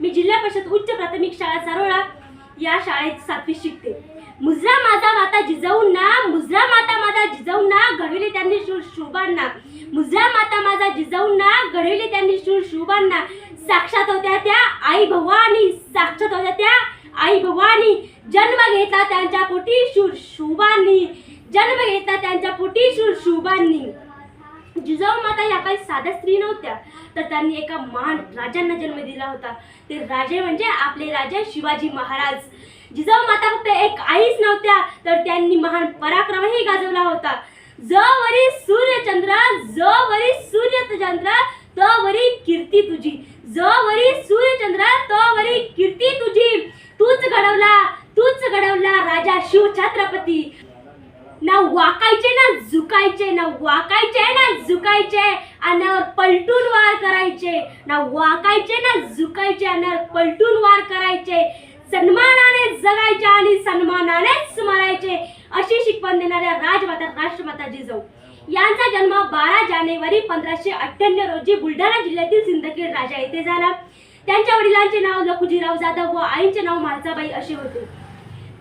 मी जिल्हा परिषद उच्च प्राथमिक शाळा सारोळा. या शाळेत सातवी शिकते. मुजरा माता माता जिजाऊंना मुजरा माता माझा जिजाऊंना घडविले त्यांनी शूर शोभांना. मुजरा माता माझा जिजाऊंना घडविले त्यांनी शूर शोभांना. साक्षात होत्या त्या आई भवानी साक्षात होत्या त्या आई भवानी. जन्म घेतला त्यांच्या पोटी शूर शोभांनी. जन्म घेतला त्यांच्या पोटी शूर शोभांनी. जिजाऊ माता या काही साध्या स्त्री नव्हत्या तर त्यांनी एका महान राजांना जन्म दिला होता. ते राजे म्हणजे आपले राजे शिवाजी महाराज. जिजाऊ माता फक्त एक आईच नव्हत्या तर त्यांनी महान पराक्रमही गाजवला होता. जवरी सूर्यचंद्र जवरी सूर्यचंद्र तवरी कीर्ती तुझी. जवरी सूर्यचंद्र तवरी कीर्ती तुझी. तूच घडवला तूच घडवला राजा शिव छत्रपती ना वाकायचे ना झुकायचे ना वाक झुकायचे अन्यावर पलटून वार करायचे. ना वाकायचे ना झुकायचे अन्यावर पलटून वार करायचे. सन्मानाने जगायचे आणि सन्मानानेच मरायचे अशी शिकवण देणाऱ्या राजमाता राष्ट्रमाता जिजाऊ यांचा जन्म बारा जानेवारी पंधराशे अठ्ठ्याण्णव रोजी बुलढाणा जिल्ह्यातील सिंदखेड राजा येथे झाला. त्यांच्या वडिलांचे नाव लखुजीराव जाधव व आईचे नाव म्हाळसाबाई असे होते.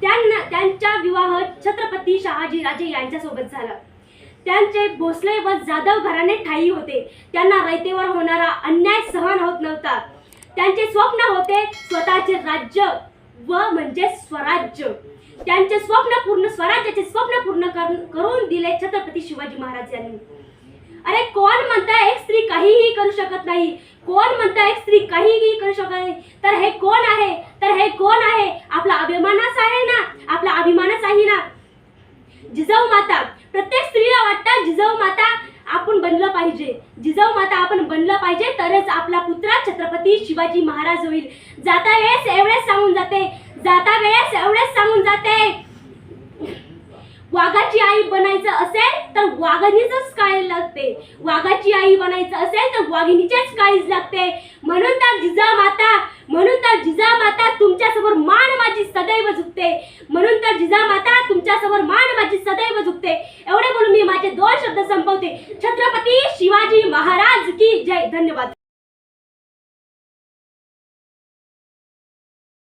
त्यांना त्यांचा विवाह छत्रपती शहाजी राजे यांच्यासोबत झाला. त्यांचे भोसले व जाधव घराणे ठाई होते. त्यांना रयतेवर होणारा अन्याय सहन होत नव्हता. त्यांचे स्वप्न होते स्वतःचे राज्य व म्हणजे स्वराज्य. त्यांचे स्वप्न पूर्ण स्वराज्याचे स्वप्न पूर्ण करून दिले छत्रपती शिवाजी महाराज यांनी. अरे कोण म्हणता एक स्त्री काहीही करू शकत नाही? कोण म्हणता एक स्त्री काहीही करू शकत नाही? तर हे कोण आहे? तर हे कोण आहे आपला अभिमानच आहे ना आपला अभिमानच आहे ना जिजाऊ माता प्रत्येक स्त्रीला वाटतं जिजाऊ माता आपण बनलं पाहिजे जिजाऊ माता आपण बनलं पाहिजे तरच आपला पुत्रा छत्रपती शिवाजी महाराज होईल. जाता वेळेस एवढेच सांगून जाते. जाता वेळेस एवढेच सांगून जाते. वाघाची आई बनायचं असेल तर वाघिणीचंच काळी लागते. वाघाची आई बनायचं असेल तर वाघिणीचेच काळीच लागते. म्हणून तर जिजा माता म्हणून तर जिजा माता तुमच्यासमोर मान माझी सदैव झुकते. म्हणून तर जिजा माता तुमच्यासमोर मान माझी सदैव झुकते. संपवते. छत्रपती शिवाजी महाराज की जय. धन्यवाद.